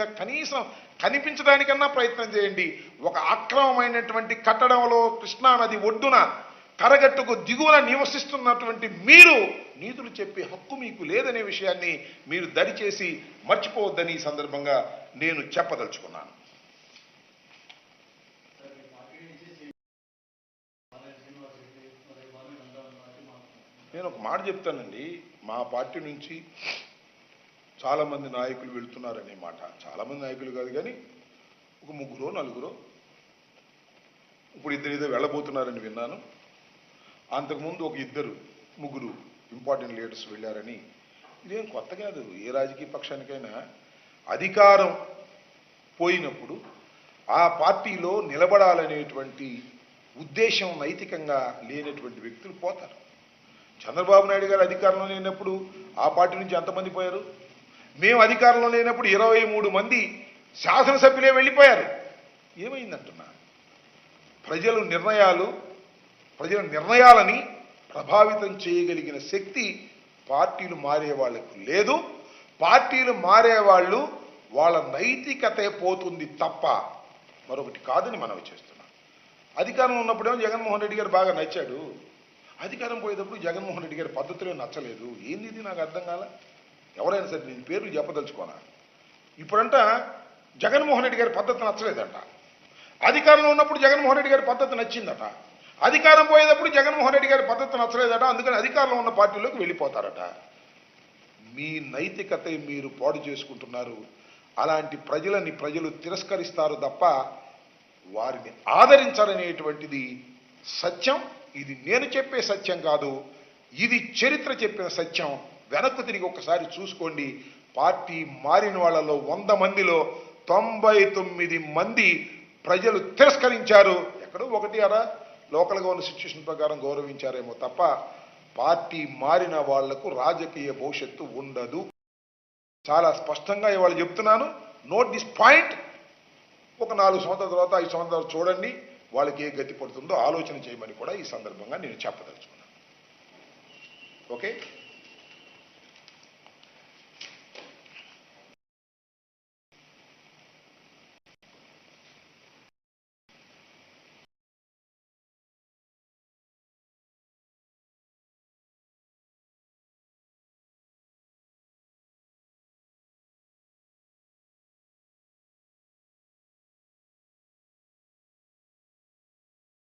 విధంగా కనీసం కనిపించడానికన్నా ప్రయత్నం చేయండి. ఒక అక్రమమైనటువంటి కట్టడంలో కృష్ణా నది ఒడ్డున కరగట్టుకు దిగువన నివసిస్తున్నటువంటి మీరు నీతులు చెప్పే హక్కు మీకు లేదనే విషయాన్ని మీరు దరిచేసి మర్చిపోవద్దని ఈ సందర్భంగా నేను చెప్పదలుచుకున్నాను. నేను ఒక మాట చెప్తానండి. మా పార్టీ నుంచి చాలామంది నాయకులు వెళుతున్నారనే మాట. చాలామంది నాయకులు కాదు కానీ ఒక ముగ్గురో నలుగురో ఇప్పుడు ఇద్దరు ఏదో వెళ్ళబోతున్నారని విన్నాను. అంతకుముందు ఒక ఇద్దరు ముగ్గురు ఇంపార్టెంట్ లీడర్స్ వెళ్ళారని. ఇదేం కొత్త కాదు. ఏ రాజకీయ పక్షానికైనా అధికారం పోయినప్పుడు ఆ పార్టీలో నిలబడాలనేటువంటి ఉద్దేశం నైతికంగా లేనటువంటి వ్యక్తులు పోతారు. చంద్రబాబు నాయుడు గారు అధికారంలో లేనప్పుడు ఆ పార్టీ నుంచి ఎంతమంది పోయారు? మేము అధికారంలో లేనప్పుడు ఇరవై మూడు మంది శాసనసభ్యులే వెళ్ళిపోయారు. ఏమైందంటున్నా? ప్రజలు నిర్ణయాలు ప్రజల నిర్ణయాలని ప్రభావితం చేయగలిగిన శక్తి పార్టీలు మారే వాళ్ళకు లేదు. పార్టీలు మారేవాళ్ళు వాళ్ళ నైతికతే పోతుంది తప్ప మరొకటి కాదని మనవి చేస్తున్నాం. అధికారంలో ఉన్నప్పుడేమో జగన్మోహన్ రెడ్డి గారు బాగా నచ్చాడు. అధికారం పోయేటప్పుడు జగన్మోహన్ రెడ్డి గారి పద్ధతులే నచ్చలేదు. ఏంది ఇది నాకు అర్థం కాలే? ఎవరైనా సరే నీ పేర్లు చెప్పదలుచుకోనా? ఇప్పుడంట జగన్మోహన్ రెడ్డి గారి పద్ధతి నచ్చలేదంట. అధికారంలో ఉన్నప్పుడు జగన్మోహన్ రెడ్డి గారి పద్ధతి నచ్చిందట. అధికారం పోయేటప్పుడు జగన్మోహన్ రెడ్డి గారి పద్ధతి నచ్చలేదట. అందుకని అధికారంలో ఉన్న పార్టీలోకి వెళ్ళిపోతారట. మీ నైతికత మీరు పాడు చేసుకుంటున్నారు. అలాంటి ప్రజలని ప్రజలు తిరస్కరిస్తారు తప్ప వారిని ఆదరించాలనేటువంటిది సత్యం. ఇది నేను చెప్పే సత్యం కాదు. ఇది చరిత్ర చెప్పిన సత్యం. వెనక్కు తిరిగి ఒకసారి చూసుకోండి. పార్టీ మారిన వాళ్ళలో వంద మందిలో తొంభై తొమ్మిది మంది ప్రజలు తిరస్కరించారు. ఎక్కడో ఒకటి అరా లోకల్గా ఉన్న సిచ్యువేషన్ ప్రకారం గౌరవించారేమో తప్ప పార్టీ మారిన వాళ్ళకు రాజకీయ భవిష్యత్తు ఉండదు. చాలా స్పష్టంగా ఇవాళ చెప్తున్నాను. నోట్ దిస్ పాయింట్ ఒక నాలుగు సంవత్సరాల తర్వాత ఐదు సంవత్సరాలు చూడండి. వాళ్ళకి ఏ గతి పడుతుందో ఆలోచన చేయమని కూడా ఈ సందర్భంగా నేను చెప్పదలుచుకున్నాను. ఓకే